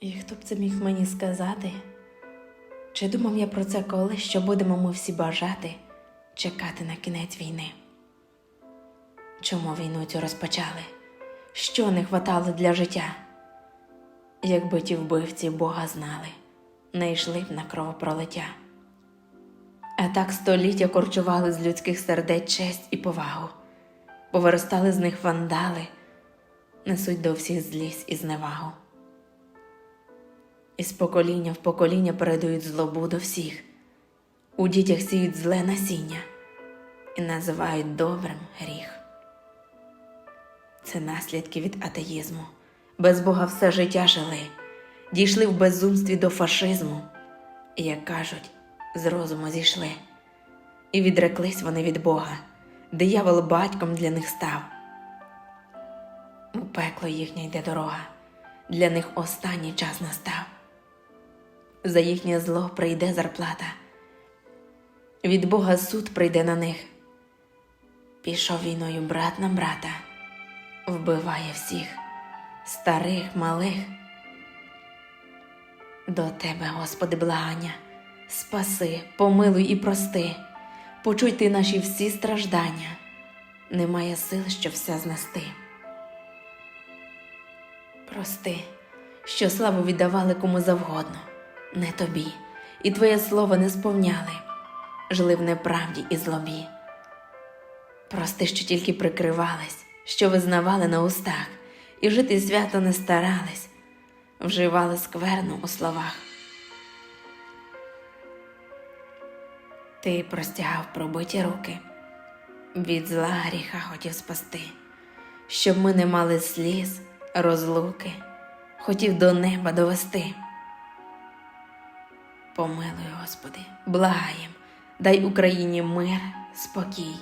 І хто б це міг мені сказати? Чи думав я про це коли, що будемо ми всі бажати чекати на кінець війни? Чому війну цю розпочали? Що не хватало для життя? Якби ті вбивці Бога знали, не йшли б на кровопролиття. А так століття корчували з людських сердець честь і повагу, повиростали з них вандали, несуть до всіх злість і зневагу. Із покоління в покоління передають злобу до всіх, у дітях сіють зле насіння і називають добрим гріх. Це наслідки від атеїзму. Без Бога все життя жили, дійшли в безумстві до фашизму, і, як кажуть, з розуму зійшли. І відреклись вони від Бога, диявол батьком для них став. У пекло їхня йде дорога, для них останній час настав. За їхнє зло прийде зарплата, від Бога суд прийде на них. Пішов війною брат на брата, вбиває всіх, старих, малих. До тебе, Господи, благання, спаси, помилуй і прости, почуй ти наші всі страждання, немає сил, щоб все знести. Прости, що славу віддавали кому завгодно, не тобі, і твоє слово не сповняли, жили в неправді і злобі. Прости, що тільки прикривались, що визнавали на устах, і жити свято не старались, вживали скверну у словах. Ти простягав пробиті руки, від зла гріха хотів спасти, щоб ми не мали сліз, розлуки, хотів до неба довести. Помилуй, Господи, благаєм, дай Україні мир, спокій.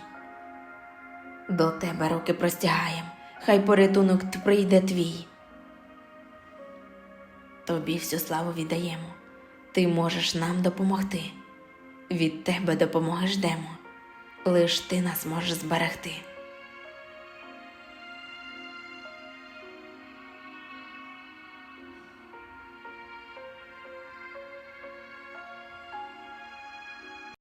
До тебе руки простягаєм, хай порятунок прийде твій. Тобі всю славу віддаємо, ти можеш нам допомогти. Від тебе допомоги ждемо, лиш ти нас можеш зберегти.